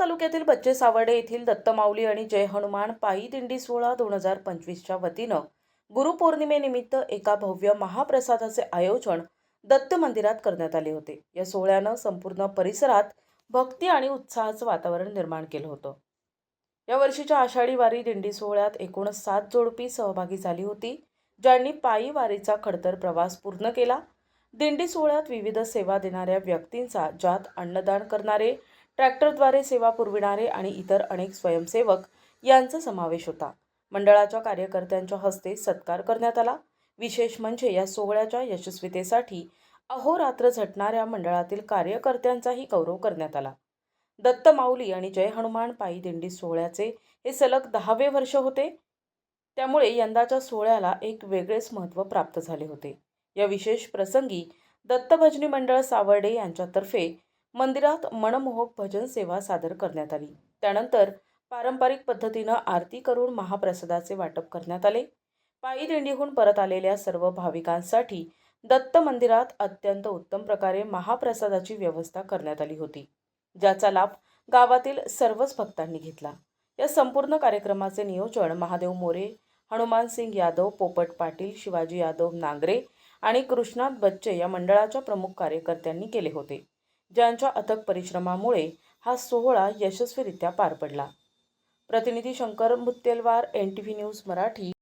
तालुक्यातील बच्चे सावडे येथील दत्तमाऊली आणि जय हनुमान पायी दिंडी सोहळा दोन हजार पंचवीसच्या वतीनं गुरुपौर्णिमेनिमित्त एका भव्य महाप्रसादाचे आयोजन दत्त मंदिरात करण्यात आले होते. या सोहळ्यानं संपूर्ण परिसरात भक्ती आणि उत्साहाचं वातावरण निर्माण केलं होतं. या वर्षीच्या आषाढी वारी दिंडी सोहळ्यात एकूण सात जोडपी सहभागी झाली होती. ज्यांनी पायी वारीचा खडतर प्रवास पूर्ण केला. दिंडी सोहळ्यात विविध सेवा देणाऱ्या व्यक्तींचा ज्यात अन्नदान करणारे ट्रॅक्टरद्वारे सेवा पुरविणारे आणि इतर अनेक स्वयंसेवक यांचा समावेश होता. मंडळाच्या कार्यकर्त्यांच्या हस्ते सत्कार करण्यात आला. विशेष म्हणजे या सोहळ्याच्या यशस्वीतेसाठी अहोरात्र झटणाऱ्या मंडळातील कार्यकर्त्यांचाही गौरव करण्यात आला. दत्त माऊली आणि जय हनुमान पायी दिंडी सोहळ्याचे हे सलग दहावे वर्ष होते. त्यामुळे यंदाच्या सोहळ्याला एक वेगळेच महत्त्व प्राप्त झाले होते. या विशेष प्रसंगी दत्तभजनी मंडळ सावर्डे यांच्यातर्फे मंदिरात मनमोहक भजन सेवा सादर करण्यात आली. त्यानंतर पारंपरिक पद्धतीनं आरती करून महाप्रसादाचे वाटप करण्यात आले. पायी दिंडीहून परत आलेल्या सर्व भाविकांसाठी दत्त मंदिरात अत्यंत उत्तम प्रकारे महाप्रसादाची व्यवस्था करण्यात आली होती. ज्याचा लाभ गावातील सर्वच भक्तांनी घेतला. या संपूर्ण कार्यक्रमाचे नियोजन महादेव मोरे हनुमान सिंग यादव पोपट पाटील शिवाजी यादव नांगरे आणि कृष्णात बच्चे या मंडळाच्या प्रमुख कार्यकर्त्यांनी केले होते. ज्यांच्या अथक परिश्रमामुळे हा सोहळा यशस्वीरित्या पार पडला. प्रतिनिधी Shankar Muttelwar N T V news Marathi.